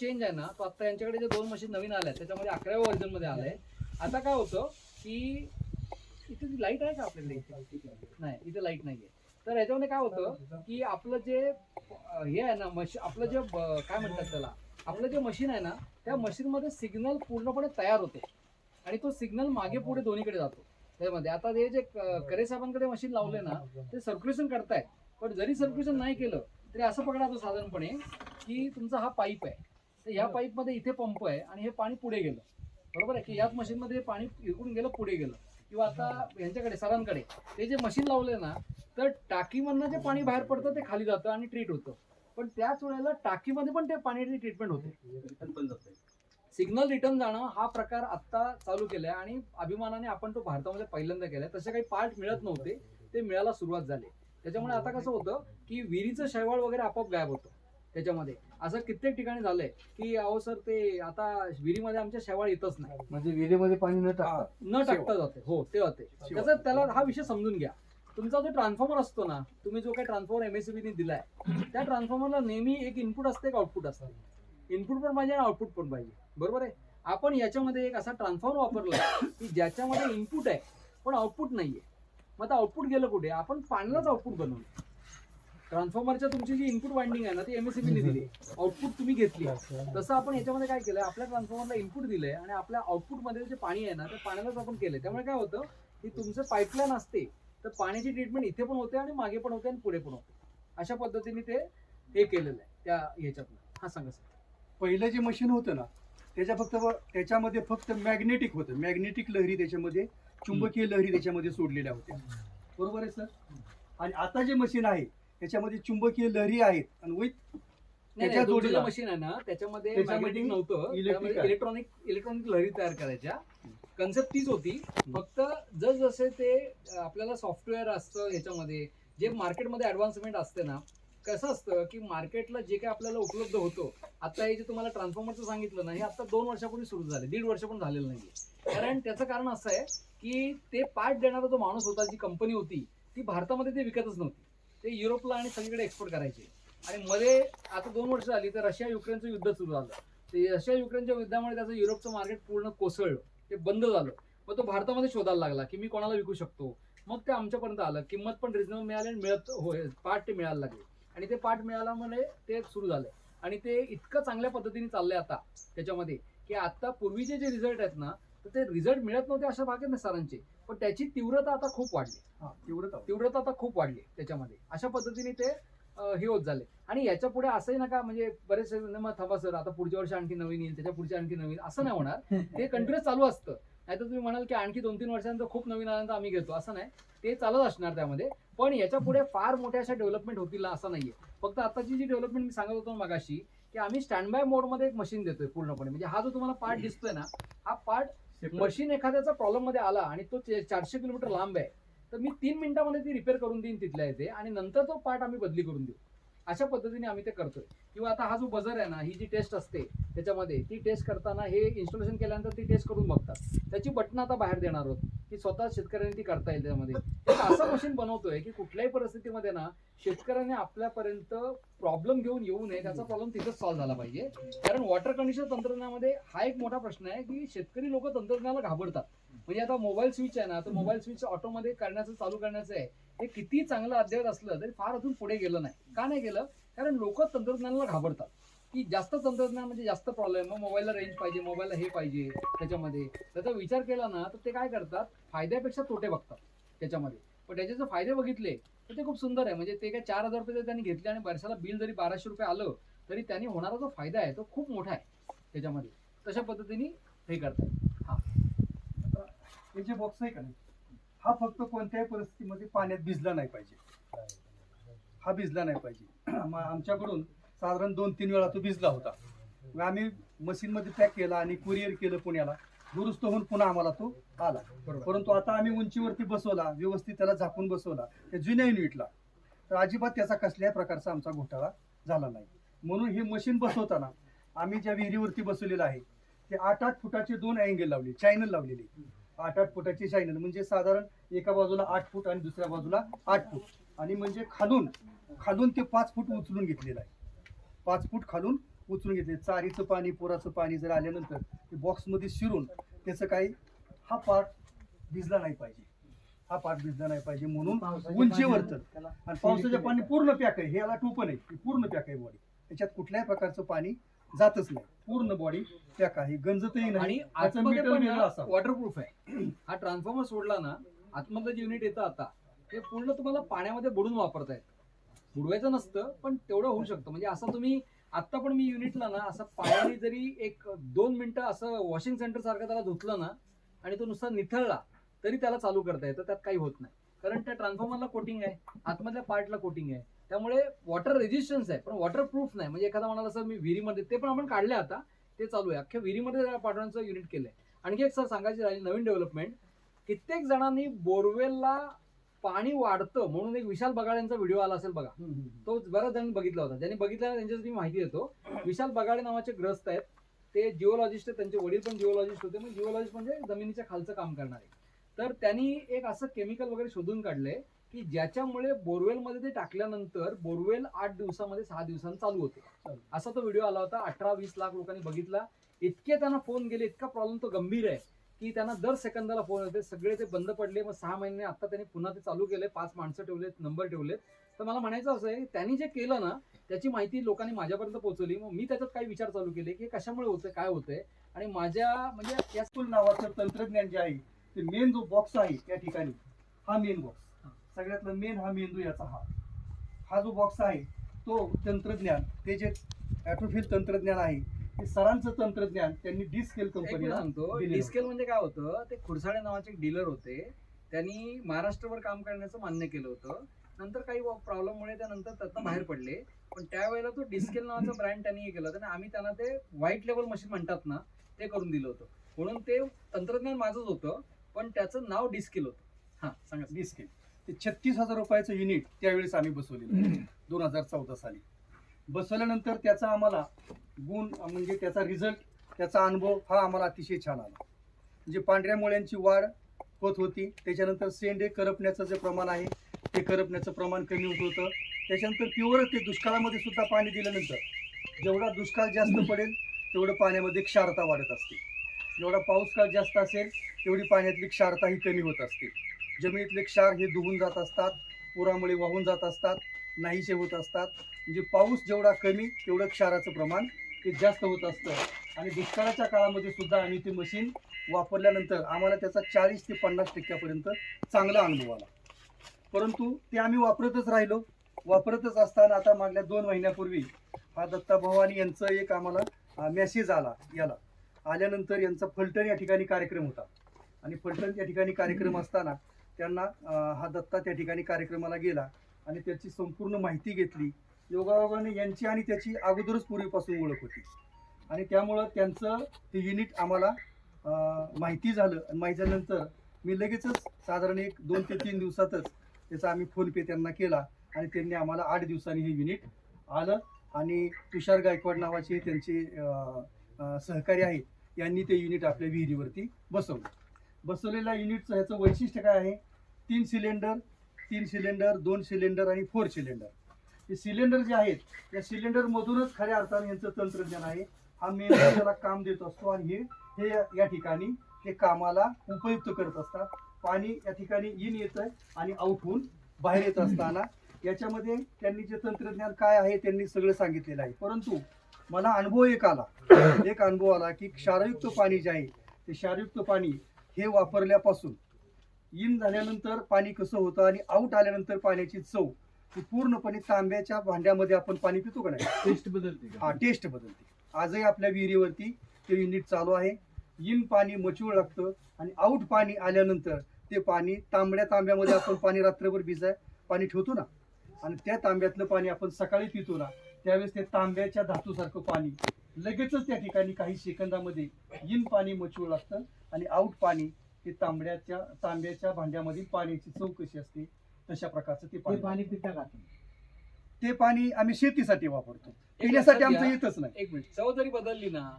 Change आहे ना तो आता यांच्याकडे जे दोन मशीन नवीन आल्या त्याच्यामध्ये अकराव्या वर्जनमध्ये आलंय. आता काय होतं की इथे लाइट आहे का आपल्याला इथे? नाही इथे लाइट नाहीये. तर याच्यामध्ये काय होतं की आपलं जे हे आहे ना मशीन आपलं जे काय म्हणतात त्याला आपलं जे मशीन आहे ना त्या मशीन मध्ये सिग्नल पूर्णपणे तयार होते. आणि तो सिग्नल मागे पुढे दोन्हीकडे जातो. त्यामध्ये आता हे जे करे साहेबांकडे मशीन लावले ना ते सर्क्युलेशन करतायत. पण जरी सर्क्युलेशन नाही केलं तरी असं पकडायचं साधारणपणे की तुमचा हा पाईप आहे. तर ह्या पाईपमध्ये इथे पंप आहे आणि हे पाणी पुढे गेलं. बरोबर आहे की याच मशीन मध्ये हे पाणी इकडून गेलं पुढे गेलं. किंवा आता यांच्याकडे सरांकडे ते जे मशीन लावले ना तर टाकीमधनं जे पाणी बाहेर पडतं ते खाली जातं आणि ट्रीट होतं. पण त्याच वेळेला टाकीमध्ये पण ते पाण्याची ट्रीटमेंट होते. सिग्नल रिटर्न जाणं हा प्रकार आत्ता चालू केलाय आणि अभिमानाने आपण तो भारतामध्ये पहिल्यांदा केलाय. तसे काही पार्ट मिळत नव्हते. ते मिळायला सुरुवात झाली. त्याच्यामुळे आता कसं होतं की विहिरीचं शैवाळ वगैरे आपोआप गायब होतं. त्याच्यामध्ये. असं कित्येक ठिकाणी झालंय की अहो सर ते आता विहिरीमध्ये आमच्या शैवाळ येतच नाही. म्हणजे विहिरीमध्ये पाणी न टाकता. न टाकता जाते. हो ते होते. त्याचा त्याला हा विषय समजून घ्या. तुमचा जो ट्रान्सफॉर्मर असतो ना तुम्ही जो काही ट्रान्सफॉर्मर एमएससीबीने दिलाय त्या ट्रान्सफॉर्मरला नेहमी एक इनपुट असते एक आउटपुट असते? इनपुट पण पाहिजे आणि आउटपुट पण पाहिजे. बरोबर आहे? आपण याच्यामध्ये एक असा ट्रान्सफॉर्मर वापरला की ज्याच्यामध्ये इनपुट आहे पण आउटपुट नाहीये. मग आता आउटपुट गेलं कुठे? आपण पाण्यालाच आउटपुट बनवलं. ट्रान्सफॉर्मरच्या तुमची जी इनपुट वाइंडिंग आहे ना ती एमएससीबीने दिली. आउटपुट तुम्ही घेतली. तसं आपण याच्यामध्ये काय केलं आपल्या ट्रान्सफॉर्मरला इनपुट दिलंय आणि आपल्या आउटपुटमध्ये जे पाणी आहे ना त्या पाण्यालाच आपण केलंय. त्यामुळे काय होतं की तुमचं पाईपलाईन असते तर पाण्याची ट्रीटमेंट इथे पण होते आणि मागे पण होते आणि पुढे पण होते. अशा पद्धतीने ते हे केलेलं आहे त्या ह्याच्यातनं. हा सांगा सर. पहिलं जे मशीन होतं ना त्याच्या फक्त त्याच्यामध्ये फक्त मॅग्नेटिक होतं. मॅग्नेटिक लहरी त्याच्यामध्ये चुंबकीय लहरी त्याच्यामध्ये सोडलेल्या होत्या. बरोबर आहे सर? आणि आता जे मशीन आहे त्याच्यामध्ये चुंबकीय लहरी आहेत. आणि विथ नाही त्याच्या जोडीला- मशीन आहे ना त्याच्यामध्ये त्याच्यामध्ये magnetic नव्हतं. electric आहे. इलेक्ट्रॉनिक इलेक्ट्रॉनिक लहरी तयार करायच्या. कन्सेप्ट तीच होती. फक्त जसजसे ते अं, आपल्याला सॉफ्टवेअर असतं ह्याच्यामध्ये जे मार्केटमध्ये ऍडव्हान्समेंट असते ना कसं असतं की मार्केटला जे काही आपल्याला उपलब्ध होतो आता हे जे तुम्हाला ट्रान्सफॉर्मरचं सांगितलं ना हे आता दोन वर्षापूर्वी सुरू झाले. दीड वर्ष पण झालेलं नाहीये. कारण त्याचं कारण असं आहे की ते पार्ट देणारा जो माणूस होता जी कंपनी होती ती भारतामध्ये ते विकतच नव्हती. ते युरोपला आणि सगळीकडे एक्सपोर्ट करायचे. आणि मध्ये आता दोन वर्ष झाली तर रशिया युक्रेनचं युद्ध सुरू झालं. ते रशिया युक्रेनच्या युद्धामुळे त्याचं युरोपचं मार्केट पूर्ण कोसळलं. ते बंद झालं. मग तो भारतामध्ये शोधायला लागला की मी कोणाला विकू शकतो? मग ते आमच्यापर्यंत आलं. किंमत पण रिजनेबल मिळाली आणि मिळत होय पार्ट ते मिळायला लागले. आणि ते पार्ट मिळाल्यामुळे ते सुरू झालं. आणि ते इतकं चांगल्या पद्धतीने चाललंय आता त्याच्यामध्ये की आता पूर्वीचे जे रिझल्ट आहेत ना तर ते रिझल्ट मिळत नव्हते अशा भागात नाही सरांचे. पण त्याची तीव्रता आता खूप वाढली. तेवढं तीव्रता. आता खूप वाढली त्याच्यामध्ये. अशा पद्धतीने ते हे होत झाले. आणि याच्यापुढे असंही नका म्हणजे बरेच मग थांबा सर आता पुढच्या वर्षी आणखी नवीन येईल त्याच्या पुढच्या आणखी नवीन. असं नाही होणार. ते कंटिन्युअस चालू असतं. नाही तर तुम्ही म्हणाल की आणखी दोन तीन वर्षानंतर खूप नवीन आल्यानंतर आम्ही घेतो. असं नाही. ते चालत असणार त्यामध्ये. पण याच्यापुढे फार मोठ्या अशा डेव्हलपमेंट होतील ना असं नाहीये. फक्त आताची जी डेव्हलपमेंट मी सांगत होतो ना मगाशी की आम्ही स्टँड बाय मोडमध्ये एक मशीन देतोय पूर्णपणे. म्हणजे हा जो तुम्हाला पार्ट दिसतोय ना हा पार्ट मशीन एखाद्याचा प्रॉब्लेममध्ये आला आणि तो चारशे किलोमीटर लांब आहे तर मी तीन मिनिटामध्ये ती रिपेअर करून देईन तिथल्या इथे आणि नंतर तो पार्ट आम्ही बदली करून देऊ. अशा पद्धतीने आम्ही ते करतोय. किंवा आता हा जो बजर आहे ना ही जी टेस्ट असते त्याच्यामध्ये ती टेस्ट करताना हे इन्स्टॉलेशन केल्यानंतर ती टेस्ट करून बघतात. त्याची बटणं आता बाहेर देणार आहोत. की स्वतः शेतकऱ्यांनी ती करता येईल त्यामध्ये. एक असं मशीन बनवतोय की कुठल्याही परिस्थितीमध्ये ना शेतकऱ्याने आपल्यापर्यंत प्रॉब्लेम घेऊन येऊ नये त्याचा प्रॉब्लेम तिथेच सॉल्व्ह झाला पाहिजे. कारण वॉटर कंडिशन तंत्रज्ञानामध्ये हा एक मोठा प्रश्न आहे की शेतकरी लोक तंत्रज्ञानाला घाबरतात. म्हणजे आता मोबाईल स्विच आहे ना तर मोबाईल स्विच ऑटोमध्ये करण्याचं चालू करण्याचं आहे. हे किती चांगलं अद्ययावत असलं तरी फार अजून पुढे गेलं नाही. का नाही गेलं? कारण लोक तंत्रज्ञानाला घाबरतात. की जास्त तंत्रज्ञान म्हणजे जास्त प्रॉब्लेम मग मोबाईलला रेंज पाहिजे मोबाईलला हे पाहिजे त्याच्यामध्ये. त्याचा विचार केला ना तर ते काय करतात? फायद्यापेक्षा तोटे बघतात त्याच्यामध्ये. पण त्याचे जर फायदे बघितले तर ते खूप सुंदर आहे. म्हणजे ते काय चार हजार रुपये जर त्यांनी घेतले आणि वर्षाला बिल जरी बाराशे रुपये आलं तरी त्यांनी होणारा जो फायदा आहे तो खूप मोठा आहे त्याच्यामध्ये. तशा पद्धतीने हे करतात. हे. जे बॉक्स आहे का नाही हा फक्त कोणत्याही परिस्थितीमध्ये पाण्यात भिजला नाही पाहिजे. हा भिजला नाही पाहिजे. आमच्याकडून साधारण दोन तीन वेळा तो भिजला होता. मग आम्ही मशीनमध्ये पॅक केला आणि कुरिअर केलं पुण्याला. दुरुस्त होऊन पुन्हा आम्हाला तो आला. परंतु आता आम्ही उंचीवरती बसवला व्यवस्थित त्याला झाकून बसवला. त्या जुन्या युनिटला. तर अजिबात त्याचा कसल्याही प्रकारचा आमचा घोटाळा झाला नाही. म्हणून हे मशीन बसवताना आम्ही ज्या विहिरीवरती बसवलेलं आहे ते आठ आठ फुटाचे दोन अँगल लावले चॅनल लावलेले. आठ आठ फुटाचे चॅनल म्हणजे साधारण एका बाजूला आठ फूट आणि दुसऱ्या बाजूला आठ फूट. आणि म्हणजे खालून खालून ते पाच फूट उचलून घेतलेलं आहे. पाच फूट खालून उचलून घेतले. चारीचं पाणी पोराचं पाणी जर आल्यानंतर ते बॉक्समध्ये शिरून त्याचं काही हा पार्ट भिजला नाही पाहिजे. हा पार्ट भिजला नाही पाहिजे म्हणून उंचीवर तर आणि पावसाचं पाणी पूर्ण पॅक आहे. हे याला टोपन आहे. पूर्ण पॅक आहे बॉडी त्याच्यात कुठल्याही प्रकारचं पाणी जातच नाही. पूर्ण बॉडी पॅक आहे. गंजतही नाही. वॉटरप्रूफ आहे. हा ट्रान्सफॉर्मर सोडला ना आतमधलं जे युनिट येतं आता ते पूर्ण तुम्हाला पाण्यामध्ये बुडून वापरतायत बुडवायचं नसतं पण तेवढं होऊ शकतं. म्हणजे असं तुम्ही आता पण मी युनिटला ना असं पाण्याने जरी एक दोन मिनिटं असं वॉशिंग सेंटर सारखं त्याला धुतलं ना आणि तो नुसता निथळला तरी त्याला चालू करता येतं त्यात काही होत नाही. कारण त्या ट्रान्सफॉर्मरला कोटिंग आहे आतमधल्या पार्टला कोटिंग आहे. त्यामुळे वॉटर रेजिस्टन्स आहे पण वॉटर प्रूफ नाही. म्हणजे एखादा म्हणाला सर मी विहिरीमध्ये ते पण आपण काढले आता ते चालू आहे. अख्ख्या विहिरीमध्ये पाठवण्याचं युनिट केलंय. आणखी एक सर सांगायची राहिली नवीन डेव्हलपमेंट कित्येक जणांनी बोरवेलला पाणी वाढतं म्हणून एक विशाल बगाड्यांचा व्हिडिओ आला असेल बघा. तो बऱ्याच जणांनी बघितला होता. ज्यांनी बघितला त्यांच्यासाठी माहिती देतो. विशाल बगाडे नावाचे ग्रस्त आहेत. ते जिओलॉजिस्ट त्यांचे वडील पण जिओलॉजिस्ट होते. मग जिओलॉजिस्ट म्हणजे जमिनीच्या खालचं काम करणारे. तर त्यांनी एक असं केमिकल वगैरे शोधून काढलंय की ज्याच्यामुळे बोरवेलमध्ये ते टाकल्यानंतर बोरवेल आठ दिवसामध्ये सहा दिवसांनी चालू होते. असा तो व्हिडिओ आला होता. अठरा वीस लाख लोकांनी बघितला. इतके त्यांना फोन गेले इतका प्रॉब्लेम तो गंभीर आहे. की त्यांना दर सेकंदाला फोन येते सगळे ते बंद पडले. मग सहा महिने आता त्यांनी पुन्हा ते चालू केले. पाच माणसं ठेवलेत नंबर ठेवलेत. तर मला म्हणायचं असं आहे की त्यांनी जे केलं ना त्याची माहिती लोकांनी माझ्यापर्यंत पोहोचवली. मग मी त्याच्यात काही विचार चालू केले की कशामुळे होतं काय होतंय? आणि माझ्या म्हणजे या स्कूल नावाचं तंत्रज्ञान जे आहे ते मेन जो बॉक्स आहे त्या ठिकाणी हा मेन बॉक्स सगळ्यातला मेन हा मेंदू याचा हा. हा जो बॉक्स आहे तो तंत्रज्ञान ते जे ॲटोफिल तंत्रज्ञान आहे ते सरांचं तंत्रज्ञान त्यांनी डी स्केल एक मी कंपनीला सांगतो डिस्केल म्हणजे काय होतं ते खुरसाडे नावाचे डीलर होते. त्यांनी महाराष्ट्रभर काम करण्याचं मान्य केलं होतं. नंतर काही प्रॉब्लेममुळे त्यानंतर त्यातनं बाहेर पडले. पण त्यावेळेला तो डिस्केल नावाचा ब्रँड त्यांनी हे केलं होतं. आणि आम्ही त्यांना ते व्हाईट लेवल मशीन म्हणतात ना ते करून दिलं होतं. म्हणून ते तंत्रज्ञान माझंच होतं पण त्याचं नाव डिस्केल होतं. हा सांगा. डी स्केल ते छत्तीस हजार रुपयाचं युनिट त्यावेळेस आम्ही बसवलेलं दोन हजार चौदा साली. बसवल्यानंतर त्याचा आम्हाला गुण म्हणजे त्याचा रिझल्ट त्याचा अनुभव हा आम्हाला अतिशय छान आला. म्हणजे पांढऱ्या मुळ्यांची वाढ होत होती. त्याच्यानंतर सेंडे करपण्याचं जे प्रमाण आहे ते करपण्याचं प्रमाण कमी होत होतं. त्याच्यानंतर प्युअर ते दुष्काळामध्ये सुद्धा पाणी दिल्यानंतर जेवढा दुष्काळ जास्त पडेल तेवढं पाण्यामध्ये क्षारता वाढत असते. जेवढा पाऊस काळ जास्त असेल तेवढी पाण्यातली क्षारता ही कमी होत असते. जमिनीतले क्षार हे डुबून जात असतात पुरामुळे वाहून जात असतात नाहीसे होत असतात. म्हणजे पाऊस जेवढा कमी तेवढं क्षाराचं प्रमाण ते जास्त होत असतं. आणि दुष्काळाच्या काळामध्ये सुद्धा आम्ही ते मशीन वापरल्यानंतर आम्हाला त्याचा चाळीस ते पन्नास टक्क्यापर्यंत चांगला अनुभव आला. परंतु ते आम्ही वापरतच राहिलो. वापरतच असताना आता मागल्या दोन महिन्यापूर्वी हा दत्ता भवानी यांचं एक आम्हाला मेसेज आला याला. आल्यानंतर यांचा फलटण या ठिकाणी कार्यक्रम होता. आणि फलटण या ठिकाणी कार्यक्रम असताना त्यांना हा दत्ता त्या ठिकाणी कार्यक्रमाला गेला आणि त्याची संपूर्ण माहिती घेतली. योगायोगाने यांची आणि त्याची अगोदरच पूर्वीपासून ओळख होती. आणि त्यामुळं त्यांचं ते युनिट आम्हाला माहिती झालं. आणि माहिती झाल्यानंतर मी लगेचच साधारण एक दोन ते तीन दिवसातच त्याचा आम्ही फोनपे त्यांना केला. आणि त्यांनी आम्हाला आठ दिवसांनी हे युनिट आलं. आणि तुषार गायकवाड नावाचे त्यांचे सहकारी आहेत यांनी ते युनिट आपल्या विहिरीवरती बसवलं. बसवलेल्या युनिटचं ह्याचं वैशिष्ट्य काय आहे? तीन सिलेंडर तीन सिलेंडर दोन सिलेंडर आणि फोर सिलेंडर हे सिलेंडर जे आहेत या सिलेंडरमधूनच खऱ्या अर्थाने यांचं तंत्रज्ञान आहे. हा मेन त्याला काम देत असतो आणि हे हे या- ठिकाणी हे कामाला उपयुक्त करत असतात. पाणी या ठिकाणी इन येतं आणि आउट होऊन बाहेर येत असताना याच्यामध्ये त्यांनी जे तंत्रज्ञान काय आहे त्यांनी सगळं सांगितलेलं आहे. परंतु मला अनुभव एक आला. एक अनुभव आला की क्षारयुक्त पाणी जे आहे ते क्षारयुक्त पाणी हे वापरल्यापासून इन झाल्यानंतर पाणी कसं होतं आणि आऊट आल्यानंतर पाण्याची चव पूर्णपणे तांब्याच्या भांड्यामध्ये आपण पाणी पितो का नाही? टेस्ट बदलते हा टेस्ट बदलते. आजही आपल्या विहिरीवरती ते युनिट चालू आहे. इन पाणी मचूळ लागतं आणि आऊट पाणी आल्यानंतर ते पाणी तांबड्या तांब्यामध्ये आपण पाणी रात्रभर भिजाय पाणी ठेवतो ना? आणि त्या तांब्यातलं पाणी आपण सकाळी पितो ना त्यावेळेस ते तांब्याच्या धातूसारखं पाणी लगेचच त्या ठिकाणी काही सेकंदामध्ये इन पाणी मचूळ लागतं आणि आऊट पाणी हे तांबड्याच्या तांब्याच्या भांड्यामधील पाण्याची चव कशी असते. तशा प्रकारचं ते ते पाणी पाणी पिता का ते पाणी आम्ही शेतीसाठी वापरतो. पिण्यासाठी आमचं येतच नाही. एक मिनिट. चव जरी बदलली ना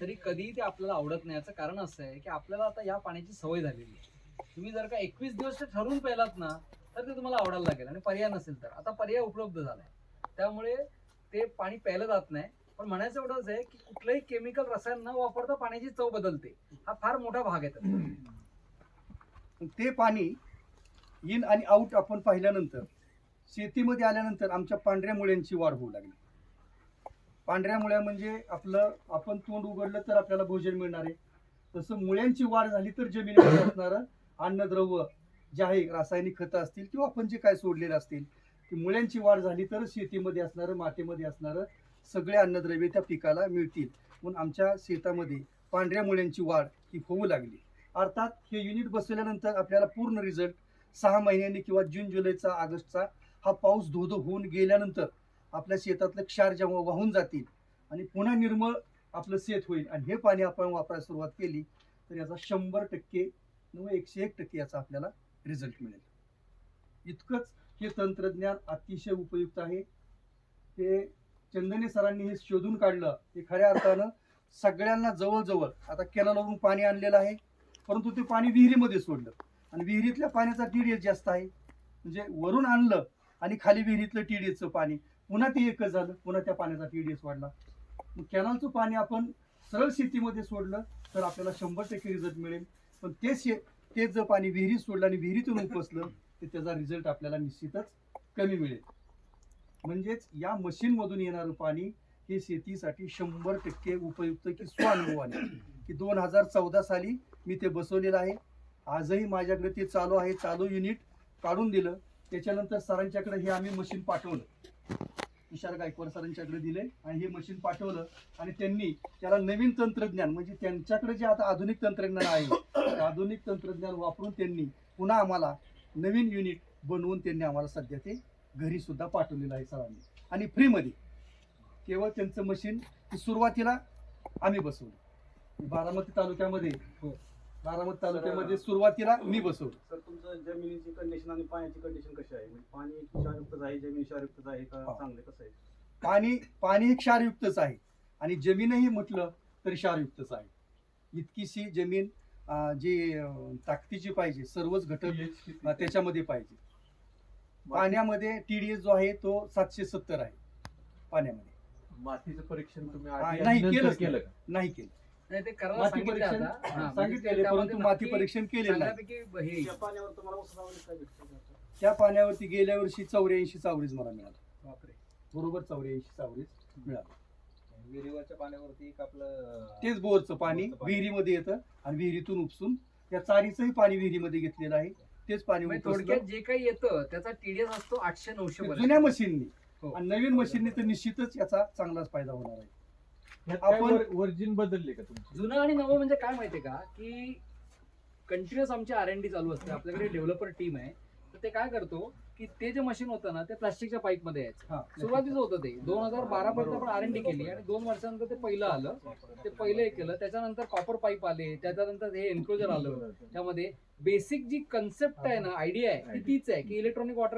तरी कधी ते आपल्याला आवडत नाही. याचं कारण असं आहे की आपल्याला आता या पाण्याची सवय झालेली आहे. तुम्ही जर का एकवीस दिवस ते ठरवून पेलात ना तर ते तुम्हाला आवडायला लागेल आणि पर्याय नसेल तर. आता पर्याय उपलब्ध झालाय. त्यामुळे ते पाणी प्यायलं जात नाही. पण म्हणायचं एवढंच आहे की कुठलंही केमिकल रसायन न वापरता पाण्याची चव बदलते. हा फार मोठा भाग आहे त्याचा. ते पाणी इन आणि आउट आपण पाहिल्यानंतर शेतीमध्ये आल्यानंतर आमच्या पांढऱ्या मुळ्यांची वाढ होऊ लागली. पांढऱ्या मुळ्या म्हणजे आपलं आपण तोंड उघडलं तर आपल्याला भोजन मिळणार आहे. तसं मुळ्यांची वाढ झाली तर जमिनीमध्ये असणारं अन्नद्रव्य जे आहे रासायनिक खतं असतील किंवा आपण जे काय सोडलेलं असतील ती मुळ्यांची वाढ झाली तर शेतीमध्ये असणारं मातीमध्ये असणारं सगळे अन्नद्रव्य त्या पिकाला मिळतील. म्हणून आमच्या शेतामध्ये पांढऱ्या मुळ्यांची वाढ ही होऊ लागली. अर्थात हे युनिट बसवल्यानंतर आपल्याला पूर्ण रिझल्ट सहा महिन्यांनी किंवा जून जुलैचा ऑगस्टचा हा पाऊस धोधो होऊन गेल्यानंतर आपल्या शेतातलं क्षार जेव्हा वाहून जातील आणि पुन्हा निर्मळ आपलं शेत होईल आणि हे पाणी आपण वापरायला सुरुवात केली तर याचा शंभर टक्के किंवा एकशे एक टक्के याचा आपल्याला रिझल्ट मिळेल. इतकंच हे तंत्रज्ञान अतिशय उपयुक्त आहे. हे चंदने सरांनी हे शोधून काढलं हे खऱ्या अर्थानं सगळ्यांना जवळजवळ आता केनालवरून पाणी आणलेलं आहे परंतु ते पाणी विहिरीमध्ये सोडलं. आणि विहिरीतल्या पाण्याचा टीडीएस जास्त आहे. म्हणजे वरून आणलं आणि खाली विहिरीतलं टीडीएसचं पाणी. पुन्हा ते एकच झालं. पुन्हा त्या पाण्याचा टीडीएस वाढला. मग कॅनलचं पाणी आपण सरळ शेतीमध्ये सोडलं तर आपल्याला शंभर टक्के रिझल्ट मिळेल. पण तेच शे तेच जर पाणी विहिरीत सोडलं आणि विहिरीतून उपसलं तर त्याचा रिझल्ट आपल्याला निश्चितच कमी मिळेल. म्हणजेच या मशीनमधून येणारं पाणी हे शेतीसाठी शंभर टक्के उपयुक्त की स्वानुभवाने की दोन हजार चौदा साली मी ते बसवलेलं आहे. आजही माझ्याकडे ते चालू आहे चालू युनिट काढून दिलं. त्याच्यानंतर सरांच्याकडे हे आम्ही मशीन पाठवलं. तुषार गायकवाड सरांच्याकडे दिले आणि हे मशीन पाठवलं. आणि त्यांनी त्याला नवीन तंत्रज्ञान म्हणजे त्यांच्याकडे जे आता आधुनिक तंत्रज्ञान आहे आधुनिक तंत्रज्ञान वापरून त्यांनी पुन्हा आम्हाला नवीन युनिट बनवून त्यांनी आम्हाला सध्या ते घरी सुद्धा पाठवलेलं आहे सरांनी. आणि फ्रीमध्ये केवळ त्यांचं मशीन सुरुवातीला आम्ही बसवलं. बारामती तालुक्यामध्ये हो. बारामती तालुक्यामध्ये सुरुवातीला मी बसवलं सर तुमचं जमिनीची कंडिशन आणि पाण्याची कंडिशन कशी आहे? म्हणजे पाणी क्षारयुक्तच आहे जमीन क्षारयुक्तच आहे का. चांगले कसं आहे? पाणी पाणी हे क्षारयुक्तच आहे. आणि जमीनही म्हटलं तरी क्षारयुक्तच आहे. इतकीशी जमीन जी ताकदीची पाहिजे सर्वच घटक त्याच्यामध्ये पाहिजे. पाण्यामध्ये टीडीएस जो आहे तो सातशे सत्तर आहे. पाण्यामध्ये. मातीचं परीक्षण तुम्ही नाही, केलं नाही केलं. नाही ते करायला माती सांगितलं परीक्षण? आता. हा, म्हणजे सांगितलेले त्यामध्ये परंतु माती नक्की परीक्षण केलेलं नाही. चांगल्यापैकी हे. त्या पाण्यावर तुम्हाला उसावर काय भेटतं? त्या पाण्यावरती गेल्या वर्षी चौऱ्याऐंशी चावरीज मला मिळाला. बापरे. बरोबर चौऱ्याऐंशी चावरीज मिळाला. विहिरीवरच्या पाण्यावरती एक आपलं तेच बोरचं पाणी बोरचं पाणी. विहिरीमध्ये येतं आणि विहिरीतून उपसून त्या चारीचंही पाणी विहिरीमध्ये घेतलेलं आहे. तेच पाणी म्हणजे उपसलं. थोडक्यात जे काही येतं त्याचा टीडीएस असतो आठशे नऊशे पर्यंत. जुन्या मशीननी. हो. आणि नवीन मशीननी तर निश्चितच याचा चांगलाच फायदा होणार आहे. आपण- वर- वर्जिन बदलले का तुमची? जुनं आणि नवं म्हणजे काय माहितीये का? की कंटिन्युअस आमची आर एन डी चालू असते. आपल्याकडे डेव्हलपर टीम आहे. तर ते काय करतो की ते जे मशीन होतं ना ते प्लास्टिकच्या पाईपमध्ये यायचं. हा सुरुवातीचं होतं ते. दोन हजार बारा पर्यंत आपण आर एन डी केली आणि दोन वर्षानंतर ते पहिलं आलं. ते पहिलं एक केलं. त्याच्यानंतर कॉपर पाईप आले. त्याच्यानंतर हे एन्क्लोजर आलं. त्यामध्ये बेसिक जी कन्सेप्ट आहे ना आयडिया आहे ती तीच आहे की इलेक्ट्रॉनिक वॉटर